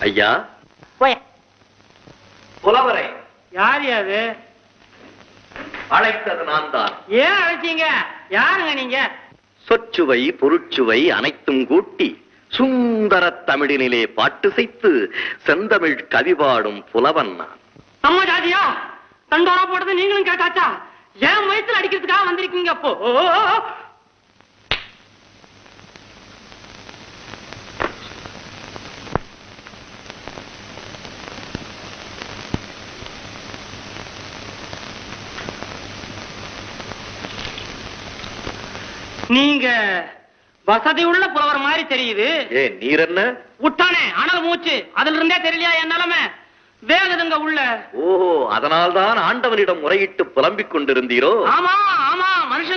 ஐயா? போய். புலவரை. யார் அது? அழைத்தது நான் தான் ஏன் அழைச்சீங்க? யாருங்க நீங்க? சொற்சுவை பொருட்சுவை அனைத்தும் கூட்டி சுந்தர தமிழினிலே பாட்டு செய்து செந்தமிழ் கவி பாடும் புலவன் நான். நம்ம ஜாதியா? தண்டோரா போட்டது நீங்களும் கேட்டாச்சா? நீங்க வசதி உள்ள புலவர் மாதிரி தெரியுது. ஏன் நீர் என்ன விட்டானே அனல் மூச்சு. அதுல இருந்தே தெரியலையா என் நிலைமை? வேகுதுங்க உள்ள. ஓஹோ அதனால்தான் ஆண்டவனிடம் முறையிட்டு புலம்பிக் கொண்டிருந்தீரோ? ஆமா